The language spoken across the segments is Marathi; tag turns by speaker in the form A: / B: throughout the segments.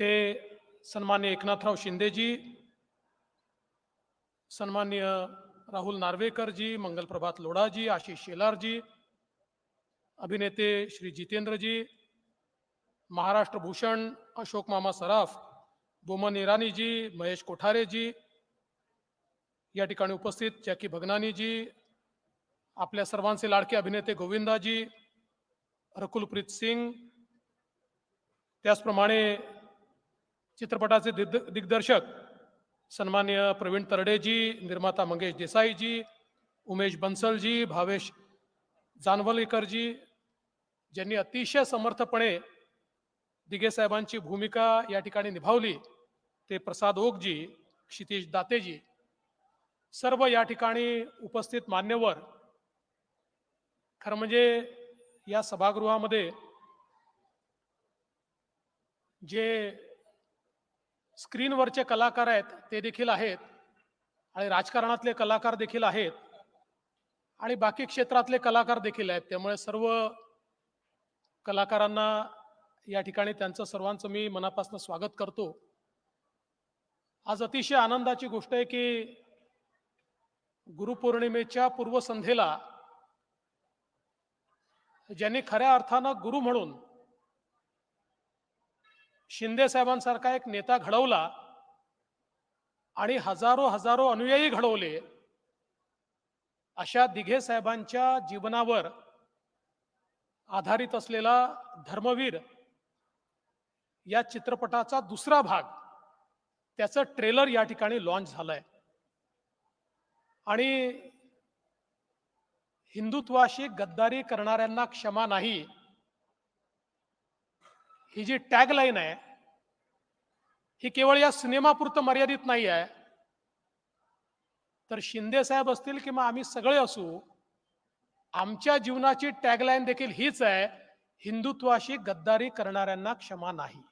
A: ते सन्मान्य एकनाथराव शिंदेजी सन्मान्य राहुल नार्वेकरजी मंगलप्रभात लोढाजी आशिष शेलारजी अभिनेते श्री जितेंद्रजी महाराष्ट्र भूषण अशोक मामा सराफ बोमन इराणीजी महेश कोठारेजी या ठिकाणी उपस्थित जॅकी भगनानीजी आपल्या सर्वांचे लाडके अभिनेते गोविंदाजी रकुलप्रीत सिंग त्याचप्रमाणे चित्रपटाचे दिग्द दिग्दर्शक सन्मान्य प्रवीण तरडेजी निर्माता मंगेश देसाईजी उमेश बन्सलजी भावेश जानवलेकरजी ज्यांनी अतिशय समर्थपणे दिघे साहेबांची भूमिका या ठिकाणी निभावली ते प्रसाद ओकजी क्षितिश दातेजी सर्व या ठिकाणी उपस्थित मान्यवर. खरं म्हणजे या सभागृहामध्ये जे स्क्रीनवरचे कलाकार आहेत ते देखील आहेत. आणि राजकारणातले कलाकार देखील आहेत. आणि बाकी क्षेत्रातले कलाकार देखील आहेत. त्यामुळे सर्व कलाकारांना या ठिकाणी त्यांचं सर्वांचं मी मनापासून स्वागत करतो. आज अतिशय आनंदाची गोष्ट आहे की गुरुपौर्णिमेच्या पूर्वसंध्येला ज्यांनी खऱ्या अर्थानं गुरु म्हणून शिंदे साहेबांसारखा एक नेता घडवला आणि हजारो हजारो अनुयायी घडवले अशा दिघे साहेबांच्या जीवनावर आधारित असलेला धर्मवीर या चित्रपटाचा दुसरा भाग त्याचं ट्रेलर या ठिकाणी लॉन्च झालंय. आणि हिंदुत्वाशी गद्दारी करणाऱ्यांना क्षमा नाही ही जी टॅगलाईन आहे ही केवळ या सिनेमापुरतं मर्यादित नाही आहे. तर शिंदे साहेब असतील किंवा आम्ही सगळे असू आमच्या जीवनाची टॅगलाईन देखील हीच आहे हिंदुत्वाशी गद्दारी करणाऱ्यांना क्षमा नाही.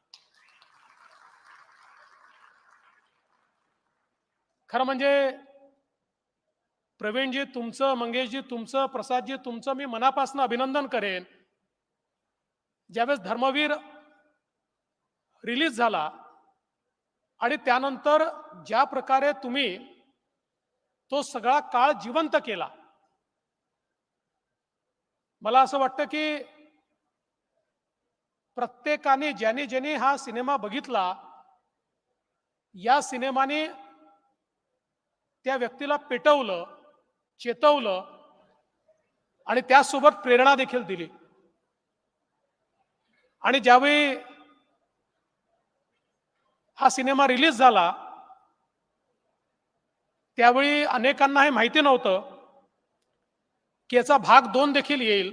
A: खरं म्हणजे प्रवीणजी तुमचं मंगेशजी तुमचं प्रसादजी तुमचं मी मनापासून अभिनंदन करेन. ज्यावेळेस धर्मवीर रिलीज झाला आणि त्यानंतर ज्या प्रकारे तुम्ही तो सगळा काळ जिवंत केला मला असं वाटतं की प्रत्येकाने ज्याने ज्याने हा सिनेमा बघितला या सिनेमाने त्या व्यक्तीला पेटवलं चेतवलं आणि त्यासोबत प्रेरणा देखील दिली. आणि ज्यावेळी हा सिनेमा रिलीज झाला त्यावेळी अनेकांना हे माहिती नव्हतं की याचा भाग दोन देखील येईल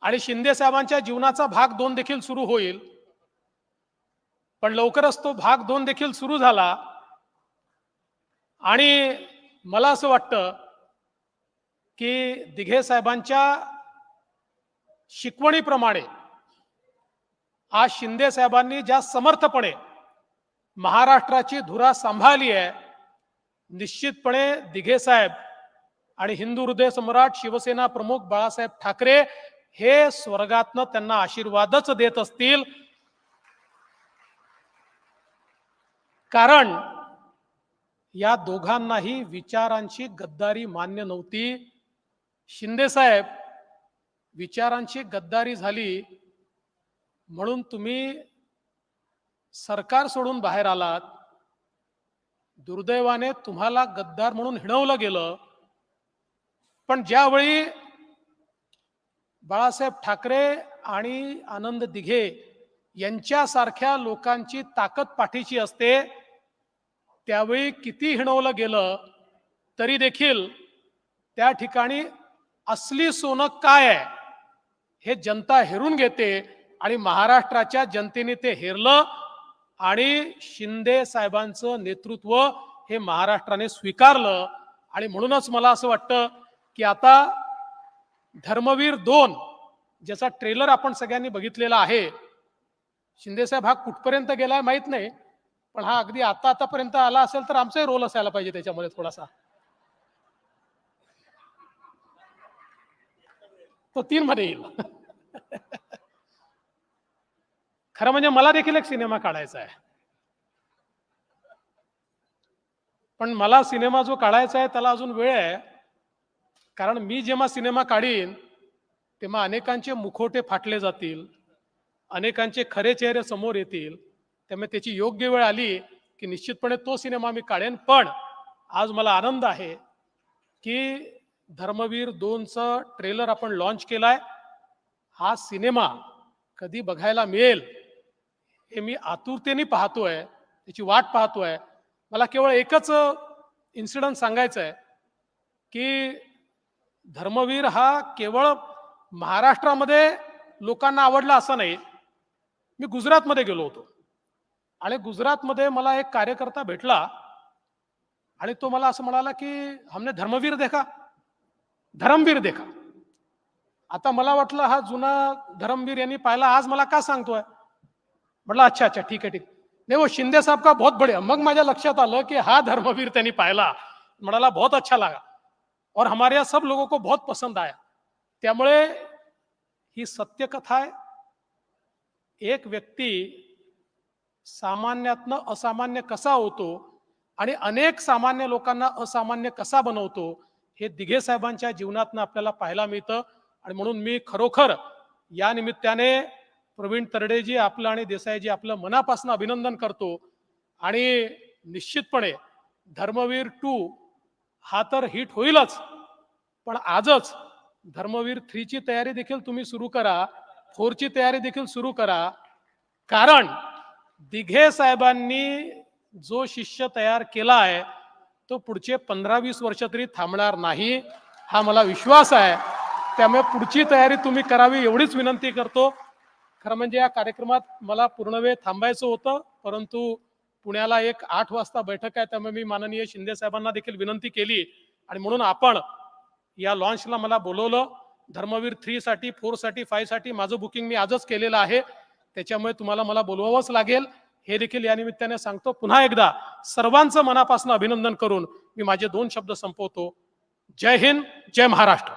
A: आणि शिंदे साहेबांच्या जीवनाचा भाग दोन देखील सुरू होईल. पण लवकरच तो भाग दोन देखील सुरू झाला आणि मला असं वाटतं की दिघे साहेबांच्या शिकवणीप्रमाणे आज शिंदे साहेबांनी ज्या समर्थपणे महाराष्ट्राची धुरा सांभाळली आहे निश्चितपणे दिघे साहेब आणि हिंदू हृदय सम्राट शिवसेना प्रमुख बाळासाहेब ठाकरे हे स्वर्गातनं त्यांना आशीर्वादच देत असतील. कारण या दोघांनाही विचारांची गद्दारी मान्य नव्हती. शिंदे साहेब विचारांची गद्दारी झाली. म्हणून तुम्ही सरकार सोडून बाहेर आलात दुर्दैवाने तुम्हाला गद्दार म्हणून हिणवलं गेलं. पण ज्यावेळी बाळासाहेब ठाकरे आणि आनंद दिघे यांच्यासारख्या लोकांची ताकद पाठीची असते त्यावेळी किती हिणवलं गेलं तरी देखील त्या ठिकाणी असली सोनं काय आहे हे जनता हेरून घेते. आणि महाराष्ट्राच्या जनतेने ते हेरलं आणि शिंदे साहेबांचं नेतृत्व हे महाराष्ट्राने स्वीकारलं. आणि म्हणूनच मला असं वाटतं की आता धर्मवीर दोन ज्याचा ट्रेलर आपण सगळ्यांनी बघितलेला आहे शिंदेसाहेब हा कुठपर्यंत गेलाय माहीत नाही पण हा अगदी आता आतापर्यंत आला असेल तर आमचाही रोल असायला पाहिजे त्याच्यामध्ये थोडासा. तो तीन मध्ये येईल. खरं म्हणजे मला देखील एक सिनेमा काढायचा आहे. पण मला सिनेमा जो काढायचा आहे त्याला अजून वेळ आहे. कारण मी जेव्हा सिनेमा काढीन तेव्हा अनेकांचे मुखोटे फाटले जातील अनेकांचे खरे चेहरे समोर येतील त्यामुळे त्याची योग्य वेळ आली की निश्चितपणे तो सिनेमा मी काढेन. पण आज मला आनंद आहे की धर्मवीर दोनचं ट्रेलर आपण लॉन्च केलाय. हा सिनेमा कधी बघायला मिळेल? हे मी आतुरतेने पाहतोय त्याची वाट पाहतोय. मला केवळ एकच इन्सिडंट सांगायचं आहे की धर्मवीर हा केवळ महाराष्ट्रामध्ये लोकांना आवडला असं नाही. मी गुजरातमध्ये गेलो होतो. आणि गुजरातमध्ये मला एक कार्यकर्ता भेटला आणि तो मला असं म्हणाला की हमने धर्मवीर देखा धर्मवीर देखा. आता मला वाटलं हा जुना धर्मवीर यांनी पाहिला आज मला का सांगतोय? म्हटलं अच्छा अच्छा ठीक आहे ठीक. नाही वो शिंदे साहब का बहुत बढिया. मग माझ्या लक्षात आलं की हा धर्मवीर त्यांनी पाहिला. म्हणाला बहुत अच्छा लागा. और हमारे यहाँ सब लोगों को बहुत पसंद आया. त्यामुळे ही सत्यकथा आहे. एक व्यक्ती सामान्यातनं असामान्य कसा होतो आणि अनेक सामान्य लोकांना असामान्य कसा बनवतो हे दिघे साहेबांच्या जीवनातनं आपल्याला पाहायला मिळतं. आणि म्हणून मी खरोखर या निमित्ताने प्रवीण तरडेजी आपलं आणि देसाईजी आपलं मनापासून अभिनंदन करतो. आणि निश्चितपणे धर्मवीर टू हा तर हिट होईलच. पण आजच धर्मवीर थ्रीची तयारी देखील तुम्ही सुरू करा. फोरची तयारी देखील सुरू करा. कारण दिघे साहेबांनी जो शिष्य तयार केला आहे तो पुढचे पंधरा वीस वर्ष तरी थांबणार नाही हा मला विश्वास आहे. त्यामुळे पुढची तयारी तुम्ही करावी एवढीच विनंती करतो. खरं म्हणजे या कार्यक्रमात मला पूर्ण वेळ थांबायचं होतं परंतु पुण्याला एक आठ वाजता बैठक आहे त्यामुळे मी माननीय शिंदे साहेबांना देखील विनंती केली. आणि म्हणून आपण या लॉन्चला मला बोलवलं. धर्मवीर थ्री साठी फोरसाठी फायसाठी माझं बुकिंग मी आजच केलेलं आहे. त्याच्यामुळे तुम्हाला मला बोलवावंच लागेल. हे देखील या निमित्ताने सांगतो. पुन्हा एकदा सर्वांचं मनापासून अभिनंदन करून मी माझे दोन शब्द संपवतो. जय हिंद जय महाराष्ट्र.